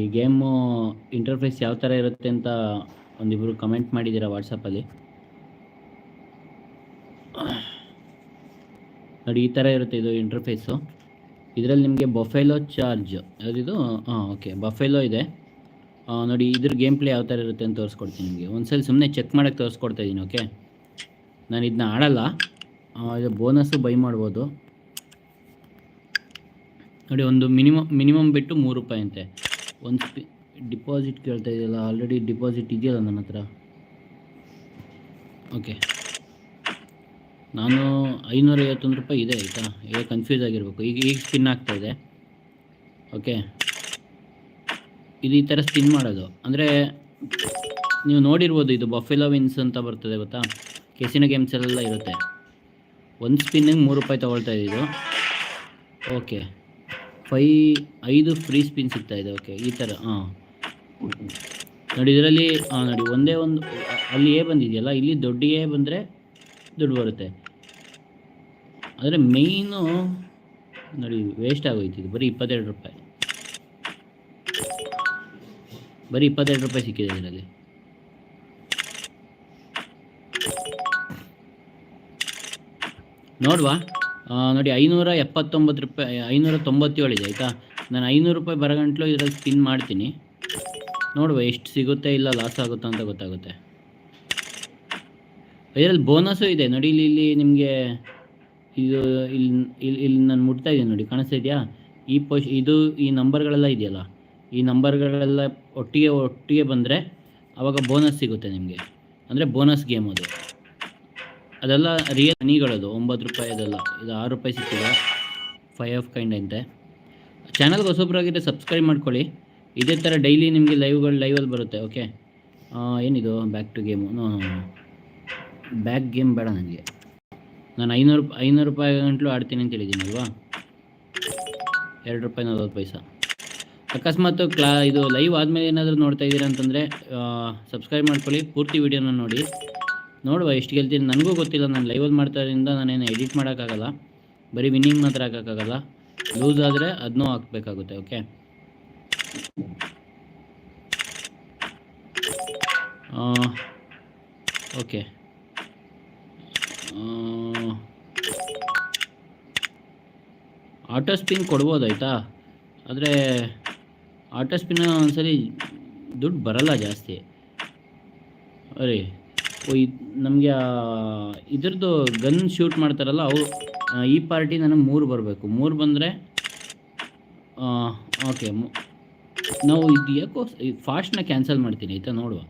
ಈ game interface ಯಾವ ಥರ ಇರುತ್ತೆ ಅಂತ ಒಂದಿಬ್ರು ಕಮೆಂಟ್ ಮಾಡಿದ್ದೀರಾ ವಾಟ್ಸಪ್ಪಲ್ಲಿ ನೋಡಿ, ಈ ಥರ ಇರುತ್ತೆ ಇದು ಇಂಟರ್ಫೇಸು ಇದರಲ್ಲಿ ನಿಮಗೆ ಬಫೆಲೋ ಚಾರ್ಜ್ ಯಾವುದಿದು ಹಾಂ ಓಕೆ ಬಫೆಲೋ ಇದೆ. ನೋಡಿ, ಇದ್ರ ಗೇಮ್ ಪ್ಲೇ ಯಾವ ಥರ ಇರುತ್ತೆ ಅಂತ ತೋರಿಸ್ಕೊಡ್ತೀನಿ ನಿಮಗೆ. ಒಂದ್ಸಲ ಸುಮ್ಮನೆ ಚೆಕ್ ಮಾಡೋಕ್ಕೆ ತೋರಿಸ್ಕೊಡ್ತಾ ಇದ್ದೀನಿ ಓಕೆ ನಾನು ಇದನ್ನ ಆಡಲ್ಲ. ಇದು ಬೋನಸ್ಸು ಬೈ ಮಾಡ್ಬೋದು. ನೋಡಿ, ಒಂದು ಮಿನಿಮಮ್ ಮಿನಿಮಮ್ ಬಿಟ್ಟು ಮೂರು ರೂಪಾಯಿ ಅಂತೆ. ಒಂದು ಸ್ಪಿ, ಡಿಪಾಸಿಟ್ ಕೇಳ್ತಾ ಇದೆಯಲ್ಲ ಆಲ್ರೆಡಿ ಡಿಪಾಸಿಟ್ ಇದೆಯಲ್ಲ ನನ್ನ ಹತ್ರ? ಓಕೆ ನಾನು ಐನೂರ ಐವತ್ತೊಂದು ರೂಪಾಯಿ ಇದೆ, ಆಯಿತಾ? ಈಗ ಕನ್ಫ್ಯೂಸ್ ಆಗಿರಬೇಕು. ಈಗ ಈಗ ಸ್ಪಿನ್ ಆಗ್ತಾ ಇದೆ. ಓಕೆ ಇದು ಈ ಥರ ಸ್ಪಿನ್ ಮಾಡೋದು. ಅಂದರೆ, ನೀವು ನೋಡಿರ್ಬೋದು ಇದು ಬಫೆಲೋ ವಿನ್ಸ್ ಅಂತ ಬರ್ತದೆ, ಗೊತ್ತಾ? ಕೆಸಿನ ಗೇಮ್ಸಲ್ಲೆಲ್ಲ ಇರುತ್ತೆ. ಒಂದು ಸ್ಪಿನ್ನಿಗೆ ಮೂರು ರೂಪಾಯಿ ತೊಗೊಳ್ತಾ ಇದ್ದಿದ್ದು ಇದು. ಓಕೆ ಫೈ, ಐದು ಫ್ರೀ ಸ್ಪಿನ್ ಸಿಗ್ತಾ ಇದೆ. ಓಕೆ ಈ ಥರ ಹಾಂ. ನೋಡಿ, ಇದರಲ್ಲಿ, ಹಾಂ, ನೋಡಿ, ಒಂದೇ ಒಂದು, ಅಲ್ಲಿ ಎ ಬಂದಿದೆಯಲ್ಲ, ಇಲ್ಲಿ ದೊಡ್ಡ ಎ ಬಂದರೆ ದುಡ್ಡು ಬರುತ್ತೆ. ಆದರೆ ಮೇಯ್ನು ನೋಡಿ ವೇಸ್ಟ್ ಆಗೋಯ್ತು ಇದು. ಬರೀ ಇಪ್ಪತ್ತೆರಡು ರೂಪಾಯಿ. ಬರೀ ಇಪ್ಪತ್ತೆರಡು ರೂಪಾಯಿ ಸಿಕ್ಕಿದೆ ಇದರಲ್ಲಿ. ನೋಡುವಾ? ನೋಡಿ, ಐನೂರ ಎಪ್ಪತ್ತೊಂಬತ್ತು ರೂಪಾಯಿ ಐನೂರ ತೊಂಬತ್ತೇಳು ಇದೆ ಆಯಿತಾ? ನಾನು ಐನೂರು ರೂಪಾಯಿ ಬರಗಂಟ್ಲು ಇದರಲ್ಲಿ ಸ್ಪಿನ್ ಮಾಡ್ತೀನಿ. ನೋಡುವ, ಎಷ್ಟು ಸಿಗುತ್ತೆ ಇಲ್ಲ ಲಾಸ್ ಆಗುತ್ತೆ ಅಂತ ಗೊತ್ತಾಗುತ್ತೆ. ಇದರಲ್ಲಿ ಬೋನಸ್ಸು ಇದೆ, ನೋಡಿ, ಇಲ್ಲಿ ಇಲ್ಲಿ ನಿಮಗೆ ಇದು, ಇಲ್ಲಿ ಇಲ್ಲಿ ಇಲ್ಲಿ ನಾನು ಮುಟ್ತಾ ಇದ್ದೀನಿ, ನೋಡಿ, ಕಾಣಿಸ್ತಾ ಈ ಪೋಶ್ ಇದು ಈ ನಂಬರ್ಗಳೆಲ್ಲ ಇದೆಯಲ್ಲ, ಈ ನಂಬರ್ಗಳೆಲ್ಲ ಒಟ್ಟಿಗೆ ಒಟ್ಟಿಗೆ ಬಂದರೆ ಆವಾಗ ಬೋನಸ್ ಸಿಗುತ್ತೆ ನಿಮಗೆ. ಅಂದರೆ ಬೋನಸ್ ಗೇಮ್ ಅದು. ಅದೆಲ್ಲ ರಿಯಲ್ ಮನಿಗಳದು ಒಂಬತ್ತು ರೂಪಾಯಿ ಅದೆಲ್ಲ. ಇದು ಆರು ರೂಪಾಯಿ ಸಿಕ್ಕಿದೆ. ಫೈ ಆಫ್ ಕೈಂಡ್ ಅಂತೆ. ಚಾನಲ್ಗೆ ಹೊಸೊಬ್ಬರಾಗಿದ್ದರೆ ಸಬ್ಸ್ಕ್ರೈಬ್ ಮಾಡ್ಕೊಳ್ಳಿ. ಇದೇ ಥರ ಡೈಲಿ ನಿಮಗೆ ಲೈವ್ಗಳು ಲೈವಲ್ಲಿ ಬರುತ್ತೆ ಓಕೆ ಏನಿದು? Back to game back game ಬೇಡ ನನಗೆ ನಾನು ಐನೂರು ಐನೂರು ರೂಪಾಯಿ ಗಂಟಲು ಆಡ್ತೀನಿ ಅಂತ ಹೇಳಿದ್ದೀನಲ್ವಾ ಎರಡು ರೂಪಾಯಿ ನಲ್ವತ್ತು ಪೈಸಾ. ಅಕಸ್ಮಾತ್ ಕ್ಲಾ, ಇದು ಲೈವ್ ಆದಮೇಲೆ ಏನಾದರೂ ನೋಡ್ತಾ ಇದ್ದೀರಾ ಅಂತಂದರೆ ಸಬ್ಸ್ಕ್ರೈಬ್ ಮಾಡ್ಕೊಳ್ಳಿ. ಪೂರ್ತಿ ವೀಡಿಯೋನ ನೋಡಿ. ನೋಡುವ ಎಷ್ಟು ಗೆಲ್ತೀನಿ. ನನಗೂ ಗೊತ್ತಿಲ್ಲ, ನಾನು ಲೈವಲ್ಲಿ ಮಾಡ್ತಾರಿಂದ ನಾನೇನು ಎಡಿಟ್ ಮಾಡೋಕ್ಕಾಗಲ್ಲ. ಬರೀ ವಿನ್ನಿಂಗ್ ಮಾತ್ರ ಹಾಕೋಕ್ಕಾಗಲ್ಲ. ಲೂಸ್ ಆದರೆ ಅದನ್ನೂ ಹಾಕಬೇಕಾಗುತ್ತೆ ಓಕೆ ಓಕೆ ಆಟೋ ಸ್ಪಿನ್ ಕೊಡ್ಬೋದು ಆಯಿತಾ? ಆದರೆ ಆಟೋ ಸ್ಪಿನ್ ಒಂದ್ಸರಿ ದುಡ್ಡು ಬರಲ್ಲ ಜಾಸ್ತಿ. ಅರೆ ನಮಗೆ ಇದ್ರದ್ದು ಗನ್ ಶೂಟ್ ಮಾಡ್ತಾರಲ್ಲ ಅವು ಈ ಪಾರ್ಟಿ ನನಗೆ ಮೂರು ಬರಬೇಕು. ಮೂರು ಬಂದರೆ ಓಕೆ ನಾವು ಇದು ಯಾಕೋ ಫಾಸ್ಟ್ನ ಕ್ಯಾನ್ಸಲ್ ಮಾಡ್ತೀನಿ, ಆಯಿತಾ? ನೋಡುವ.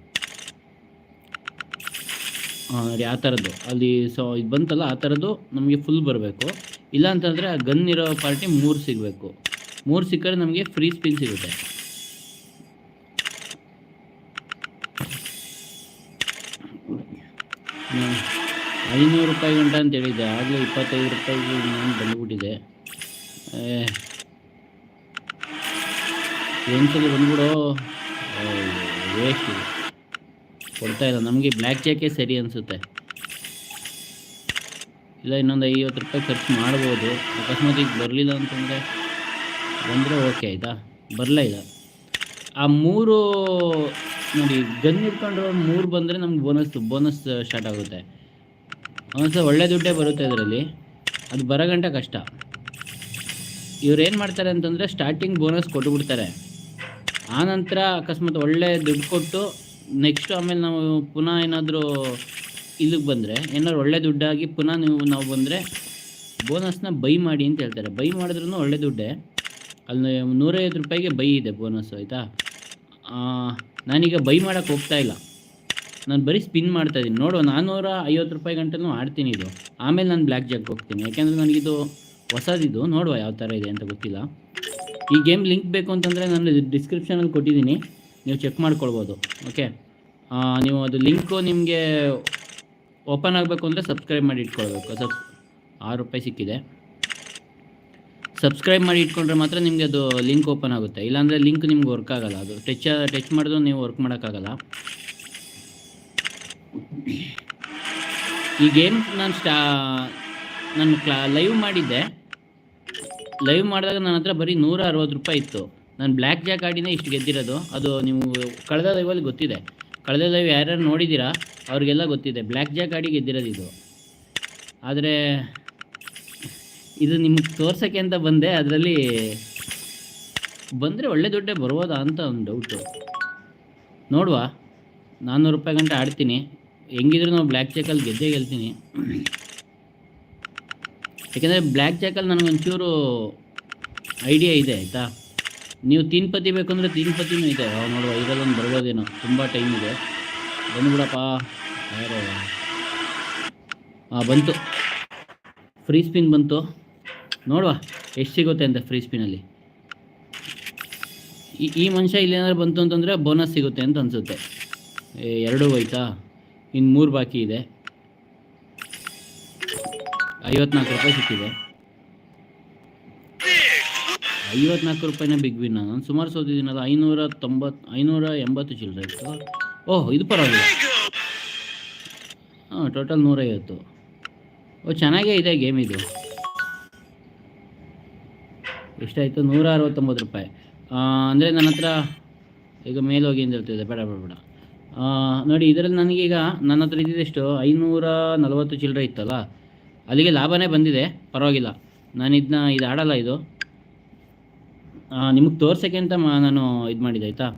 ಹಾಂ ಆ ಥರದ್ದು. ಅಲ್ಲಿ ಸೊ ಇದು ಬಂತಲ್ಲ, ಆ ಥರದ್ದು ನಮಗೆ ಫುಲ್ ಬರಬೇಕು. ಇಲ್ಲ ಅಂತಂದರೆ ಆ ಗನ್ ಇರೋ ಪಾರ್ಟಿ ಮೂರು ಸಿಗಬೇಕು. ಮೂರು ಸಿಕ್ಕರೆ ನಮಗೆ ಫ್ರೀ ಸ್ಪಿನ್ ಸಿಗುತ್ತೆ. ಐನೂರು ರೂಪಾಯಿ ಗಂಟ ಅಂತ ಹೇಳಿದ್ದೆ. ಆಗಲೇ ಇಪ್ಪತ್ತೈದು ರೂಪಾಯಿಗೆ ನಾನು ಬಂದುಬಿಟ್ಟಿದೆ ಎಂಟಲ್ಲಿ ಬಂದ್ಬಿಡು? ವೇಸ್ಟ್ ಕೊಡ್ತಾ ಇಲ್ಲ. ನಮಗೆ ಬ್ಲ್ಯಾಕ್ ಜಾಕೆ ಸರಿ ಅನಿಸುತ್ತೆ. ಇಲ್ಲ, ಇನ್ನೊಂದು ಐವತ್ತು ರೂಪಾಯಿ ಖರ್ಚು ಮಾಡ್ಬೋದು. ಅಕಸ್ಮಾತ್ ಈಗ ಬರಲಿಲ್ಲ ಅಂತಂದರೆ ಬಂದರೆ ಓಕೆ ಆಯಿತಾ? ಬರಲೇ ಇಲ್ಲ. ಆ ಮೂರು ನೋಡಿ, ಗನ್ ಇಟ್ಕೊಂಡ್ರೆ ಮೂರು ಬಂದರೆ ನಮ್ಗೆ ಬೋನಸ್ ಬೋನಸ್ ಸ್ಟಾರ್ಟ್ ಆಗುತ್ತೆ. ಒಂದೊಂದು ಒಳ್ಳೆ ದುಡ್ಡೇ ಬರುತ್ತೆ ಅದರಲ್ಲಿ ಅದು ಬರಗಂಟೆ ಕಷ್ಟ. ಇವ್ರು ಏನು ಮಾಡ್ತಾರೆ ಅಂತಂದರೆ ಸ್ಟಾರ್ಟಿಂಗ್ ಬೋನಸ್ ಕೊಟ್ಟುಬಿಡ್ತಾರೆ ಆನಂತರ ಅಕಸ್ಮಾತ್ ಒಳ್ಳೆ ದುಡ್ಡು ಕೊಟ್ಟು ನೆಕ್ಸ್ಟ್ ಆಮೇಲೆ ನಾವು ಪುನಃ ಏನಾದರೂ ಇಲ್ಲಿಗೆ ಬಂದರೆ, ಏನಾದ್ರು ಒಳ್ಳೆ ದುಡ್ಡಾಗಿ ಪುನಃ ನೀವು, ನಾವು ಬಂದರೆ ಬೋನಸ್ನ ಬೈ ಮಾಡಿ ಅಂತ ಹೇಳ್ತಾರೆ. ಬೈ ಮಾಡಿದ್ರೂ ಒಳ್ಳೆ ದುಡ್ಡೇ. ಅಲ್ಲಿ ನೂರೈವತ್ತು ರೂಪಾಯಿಗೆ ಬೈ ಇದೆ ಬೋನಸ್ ಆಯಿತಾ? ನಾನೀಗ ಬೈ ಮಾಡೋಕೆ ಹೋಗ್ತಾ ಇಲ್ಲ. ನಾನು ಬರೀ ಸ್ಪಿನ್ ಮಾಡ್ತಾ ಇದ್ದೀನಿ ನೋಡು ನಾನ್ನೂರ ಐವತ್ತು ರೂಪಾಯಿ ಗಂಟೆನೂ ಆಡ್ತೀನಿ ಇದು. ಆಮೇಲೆ ನಾನು ಬ್ಲ್ಯಾಕ್ ಜಾಕ್ ಹೋಗ್ತೀನಿ. ಯಾಕೆಂದರೆ ನನಗಿದು ಹೊಸದಿದು. ನೋಡುವ ಯಾವ ಥರ ಇದೆ ಅಂತ ಗೊತ್ತಿಲ್ಲ. ಈ ಗೇಮ್ ಲಿಂಕ್ ಬೇಕು ಅಂತಂದರೆ ನಾನು ಡಿಸ್ಕ್ರಿಪ್ಷನಲ್ಲಿ ಕೊಟ್ಟಿದ್ದೀನಿ. ನೀವು ಚೆಕ್ ಮಾಡ್ಕೊಳ್ಬೋದು. ಓಕೆ ನೀವು ಅದು ಲಿಂಕು ನಿಮಗೆ ಓಪನ್ ಆಗಬೇಕು ಅಂದರೆ ಸಬ್ಸ್ಕ್ರೈಬ್ ಮಾಡಿ ಇಟ್ಕೊಳ್ಬೇಕು. ಸಬ್ ಆರು ರೂಪಾಯಿ ಸಿಕ್ಕಿದೆ. ಸಬ್ಸ್ಕ್ರೈಬ್ ಮಾಡಿ ಇಟ್ಕೊಂಡ್ರೆ ಮಾತ್ರ ನಿಮಗೆ ಅದು ಲಿಂಕ್ ಓಪನ್ ಆಗುತ್ತೆ. ಇಲ್ಲಾಂದರೆ ಲಿಂಕ್ ನಿಮ್ಗೆ ವರ್ಕ್ ಆಗಲ್ಲ. ಅದು ಟಚ್ ಟಚ್ ಮಾಡಿದ್ರು ನೀವು ವರ್ಕ್ ಮಾಡೋಕ್ಕಾಗಲ್ಲ. ಈ ಗೇಮ್ ನಾನು ಸ್ಟಾ ನಾನು ಕ್ಲಾ ಲೈವ್ ಮಾಡಿದ್ದೆ. ಲೈವ್ ಮಾಡಿದಾಗ ನನ್ನ ಹತ್ರ ಬರೀ ನೂರ ಅರವತ್ತು ರೂಪಾಯಿ ಇತ್ತು. ನಾನು ಬ್ಲ್ಯಾಕ್ ಜಾಕ್ ಆಡಿನೇ ಇಷ್ಟು ಗೆದ್ದಿರೋದು. ಅದು ನೀವು ಕಳೆದ ಲೈವಲ್ಲಿ ಗೊತ್ತಿದೆ. ಕಳೆದ ಲೈವ್ ಯಾರ್ಯಾರು ನೋಡಿದ್ದೀರಾ, ಅವ್ರಿಗೆಲ್ಲ ಗೊತ್ತಿದೆ. ಬ್ಲ್ಯಾಕ್ ಜಾಕ್ ಆಡಿ ಗೆದ್ದಿರೋದು ಇದು. ಆದರೆ ಇದು ನಿಮ್ಗೆ ತೋರ್ಸೋಕ್ಕೆ ಅಂತ ಬಂದೆ, ಅದರಲ್ಲಿ ಬಂದರೆ ಒಳ್ಳೆ ದುಡ್ಡೇ ಬರ್ಬೋದಾ ಅಂತ ಒಂದು ಡೌಟು ನೋಡುವ, ನಾನ್ನೂರು ರೂಪಾಯಿ ಗಂಟೆ ಆಡ್ತೀನಿ, ಹೆಂಗಿದ್ರು ನಾವು ಬ್ಲ್ಯಾಕ್ ಜಾಕಲ್ಲಿ ಗೆದ್ದೇ ಗೆಲ್ತೀನಿ. ಯಾಕೆಂದರೆ ಬ್ಲ್ಯಾಕ್ ಜಾಕಲ್ಲಿ ನನಗೊಂಚೂರು ಐಡಿಯಾ ಇದೆ, ಆಯಿತಾ? ನೀವು ತೀನ್ ಪತಿ ಬೇಕಂದರೆ ತೀನ್ ಪತಿನೂ ಇದೆ ನೋಡುವ, ಇದರಲ್ಲೊಂದು ಬರ್ಬೋದೇನೋ, ತುಂಬ ಟೈಮ್ ಇದೆ. ಬಂದ್ಬಿಡಪ್ಪ ಹಾಂ ಬಂತು. ಫ್ರೀ ಸ್ಪಿನ್ ಬಂತು. ನೋಡುವ, ಎಷ್ಟು ಸಿಗುತ್ತೆ ಅಂತ ಫ್ರೀ ಸ್ಪಿನಲ್ಲಿ ಈ ಈ ಮನುಷ್ಯ ಇಲ್ಲೇನಾದ್ರು ಬಂತು ಅಂತಂದರೆ ಬೋನಸ್ ಸಿಗುತ್ತೆ ಅಂತ ಅನಿಸುತ್ತೆ. ಎರಡು ಹೋಯ್ತಾ? ಇನ್ನು ಮೂರು ಬಾಕಿ ಇದೆ. ಐವತ್ನಾಲ್ಕು ರೂಪಾಯಿ ಸಿಕ್ಕಿದೆ. ಐವತ್ನಾಲ್ಕು ರೂಪಾಯಿನ ಬಿಗ್ ವಿನ್ ನಾನು ಸುಮಾರು ಸೋತಿದ್ದೀನಲ್ಲ ಐನೂರ ತೊಂಬತ್ತು ಐನೂರ ಎಂಬತ್ತು ಚಿಲ್ಲರೆ ಇತ್ತು ಓಹ್ ಇದು ಪರವಾಗಿಲ್ಲ. ಹಾಂ ಟೋಟಲ್ ನೂರೈವತ್ತು. ಓ, ಚೆನ್ನಾಗೇ ಇದೆ ಗೇಮ್ ಇದು. ಎಷ್ಟಾಯಿತು? ನೂರ ಅರವತ್ತೊಂಬತ್ತು ರೂಪಾಯಿ ಅಂದರೆ ನನ್ನ ಹತ್ರ ಈಗ ಮೇಲೋಗಿ ಅಂತ ಹೇಳ್ತಿದೆ ಬೇಡ ಬೇಡ ಬೇಡ. ನೋಡಿ, ಇದರಲ್ಲಿ ನನಗೀಗ ನನ್ನ ಹತ್ರ ಇದ್ದಿದ್ದೆಷ್ಟು? ಐನೂರ ನಲವತ್ತು ಚಿಲ್ಲರೆ ಇತ್ತಲ್ಲ? ಅಲ್ಲಿಗೆ ಲಾಭನೇ ಬಂದಿದೆ. ಪರವಾಗಿಲ್ಲ. ನಾನು ಇದನ್ನ ಇದು ಆಡಲ್ಲ ಇದು. ನಿಮಗೆ ತೋರ್ಸೋಕ್ಕೆ ಅಂತ ನಾನು ಇದು ಮಾಡಿದೆ, ಆಯಿತಾ?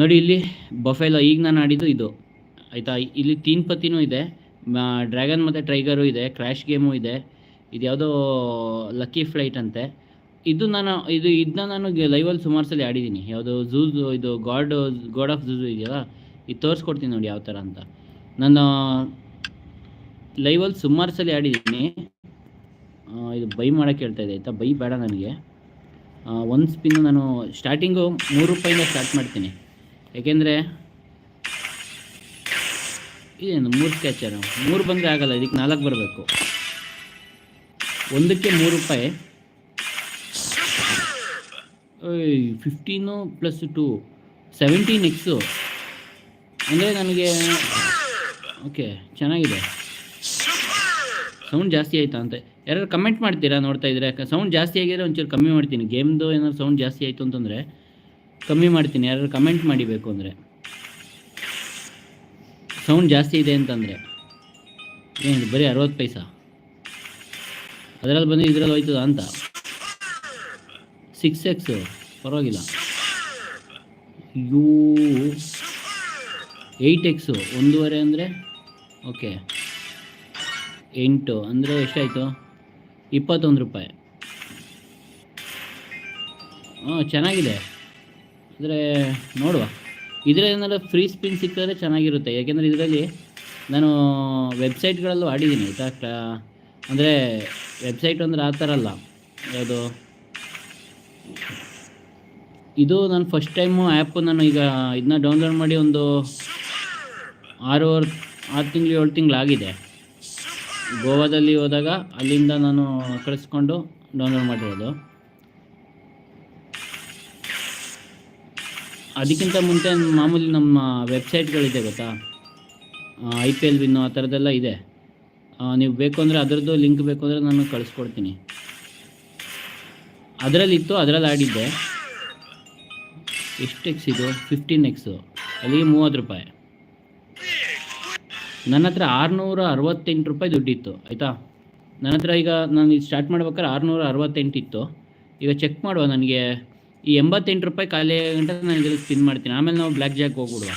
ನೋಡಿ, ಇಲ್ಲಿ ಬಫೆಲೋ, ಈಗ ನಾನು ಆಡಿದ್ದು ಇದು. ಆಯಿತಾ? ಇಲ್ಲಿ ತೀನ್ ಪತ್ತಿನೂ ಇದೆ. ಡ್ರ್ಯಾಗನ್ ಮತ್ತು ಟ್ರೈಗರು ಇದೆ. ಕ್ರ್ಯಾಶ್ ಗೇಮು ಇದೆ. ಇದು ಯಾವುದೋ ಲಕ್ಕಿ ಫ್ಲೈಟ್ ಅಂತೆ. ಇದು ನಾನು, ಇದು ಇದನ್ನ ನಾನು ಲೈವಲ್ಲಿ ಸುಮಾರು ಸಲ ಆಡಿದ್ದೀನಿ. ಯಾವುದು ಝೂಝು ಇದು ಗಾಡ್ ಗಾಡ್ ಆಫ್ ಝೂಝು ಇದೆಯಲ್ಲ? ಇದು ತೋರಿಸ್ಕೊಡ್ತೀನಿ ನೋಡಿ ಯಾವ ಥರ ಅಂತ. ನಾನು ಲೈವಲ್ಲಿ ಸುಮಾರು ಸಲ ಆಡಿದ್ದೀನಿ. ಇದು ಬೈ ಮಾಡೋಕ್ಕೆ ಹೇಳ್ತಾ ಇದೆ ಆಯಿತಾ? ಬೈ ಬೇಡ ನನಗೆ. ಒಂದು ಸ್ಪಿನ್ ನಾನು ಸ್ಟಾರ್ಟಿಂಗು ಮೂರು ರೂಪಾಯಿಂದ ಸ್ಟಾರ್ಟ್ ಮಾಡ್ತೀನಿ. ಏಕೆಂದರೆ ಇದೇನು ಮೂರು ಸ್ಕ್ಯಾಚರು ಮೂರು ಬಂದರೆ ಆಗಲ್ಲ, ಇದಕ್ಕೆ ನಾಲ್ಕು ಬರಬೇಕು. ಒಂದಕ್ಕೆ ಮೂರು ರೂಪಾಯಿ. Fifteen plus two seventeen x ಅಂದರೆ ನನಗೆ, ಓಕೆ, ಚೆನ್ನಾಗಿದೆ. ಸೌಂಡ್ ಜಾಸ್ತಿ ಆಯಿತಾ ಅಂತ. ಯಾರು ಕಮೆಂಟ್ ಮಾಡ್ತೀರಾ ನೋಡ್ತಾ ಇದ್ರೆ? ಸೌಂಡ್ ಜಾಸ್ತಿ ಆಗಿದ್ರೆ ಒಂಚೂರು ಕಮ್ಮಿ ಮಾಡ್ತೀನಿ. ಗೇಮ್ದು ಏನಾದ್ರು ಸೌಂಡ್ ಜಾಸ್ತಿ ಆಯಿತು ಅಂತಂದರೆ ಕಮ್ಮಿ ಮಾಡ್ತೀನಿ. ಯಾರು ಕಮೆಂಟ್ ಮಾಡಿಬೇಕು ಅಂದರೆ. ಸೌಂಡ್ ಜಾಸ್ತಿ ಇದೆ ಅಂತಂದರೆ. ಏನು ಬರೀ ಅರವತ್ತು ಪೈಸಾ? ಅದರಲ್ಲಿ ಬಂದು ಇದರಲ್ಲಿ ಹೋಯ್ತದ ಅಂತ. ಸಿಕ್ಸ್ ಎಕ್ಸ್ ಪರವಾಗಿಲ್ಲ. ಯು ಏಯ್ಟ್ ಎಕ್ಸು ಒಂದೂವರೆ ಅಂದರೆ ಓಕೆ ಎಂಟು, ಅಂದರೆ ಎಷ್ಟಾಯಿತು? ಇಪ್ಪತ್ತೊಂದು ರೂಪಾಯಿ. ಹಾಂ, ಚೆನ್ನಾಗಿದೆ. ಅಂದರೆ ನೋಡುವ. ಇದರಲ್ಲಿ ಫ್ರೀ ಸ್ಪಿನ್ ಸಿಕ್ಕಿದ್ರೆ ಚೆನ್ನಾಗಿರುತ್ತೆ. ಯಾಕೆಂದರೆ ಇದರಲ್ಲಿ ನಾನು ವೆಬ್ಸೈಟ್ಗಳಲ್ಲೂ ಆಡಿದ್ದೀನಿ, ಆಯಿತಾ? ಅಂದರೆ ವೆಬ್ಸೈಟ್ ಅಂದರೆ ಆ ಥರ ಅಲ್ಲ. ಯಾವುದು? ಇದು ನಾನು ಫಸ್ಟ್ ಟೈಮು ಆ್ಯಪು ನಾನು ಈಗ ಇದನ್ನ ಡೌನ್ಲೋಡ್ ಮಾಡಿ ಒಂದು ಆರು ಆರು ತಿಂಗಳು, ಏಳು ತಿಂಗಳಾಗಿದೆ ಗೋವಾದಲ್ಲಿ ಹೋದಾಗ ಅಲ್ಲಿಂದ ನಾನು ಕಳಿಸ್ಕೊಂಡು ಡೌನ್ಲೋಡ್ ಮಾಡಿರೋದು. ಅದಕ್ಕಿಂತ ಮುಂಚೆ ಮಾಮೂಲಿ ನಮ್ಮ ವೆಬ್ಸೈಟ್ಗಳಿದೆ ಗೊತ್ತಾ? ಐ ಪಿ ಎಲ್ ವಿನ್ನು ಆ ಥರದ್ದೆಲ್ಲ ಇದೆ. ನೀವು ಬೇಕು ಅಂದರೆ ಅದರದ್ದು ಲಿಂಕ್ ಬೇಕು ಅಂದರೆ ನಾನು ಕಳಿಸ್ಕೊಡ್ತೀನಿ. ಅದರಲ್ಲಿತ್ತು, ಅದರಲ್ಲಿ ಆಡಿದ್ದೆ. ಎಷ್ಟು ಎಕ್ಸ್ ಇದು? ಫಿಫ್ಟೀನ್ ಎಕ್ಸು ಅಲ್ಲಿಗೆ ಮೂವತ್ತು ರೂಪಾಯಿ. ನನ್ನ ಹತ್ರ ಆರುನೂರ ಅರವತ್ತೆಂಟು ರೂಪಾಯಿ ದುಡ್ಡಿತ್ತು, ಆಯಿತಾ? ನನ್ನ ಹತ್ರ ಈಗ ನಾನು ಇದು ಸ್ಟಾರ್ಟ್ ಮಾಡ್ಬೇಕಾದ್ರೆ ಆರುನೂರ ಅರವತ್ತೆಂಟು ಇತ್ತು. ಈಗ ಚೆಕ್ ಮಾಡುವ ನನಗೆ. ಈ ಎಂಬತ್ತೆಂಟು ರೂಪಾಯಿ ಖಾಲಿ ಗಂಟೆ ನಾನು ಇದರಲ್ಲಿ ಸ್ಪಿನ್ ಮಾಡ್ತೀನಿ. ಆಮೇಲೆ ನಾವು ಬ್ಲ್ಯಾಕ್ ಜಾಕ್ ಹೋಗ್ಬಿಡುವ.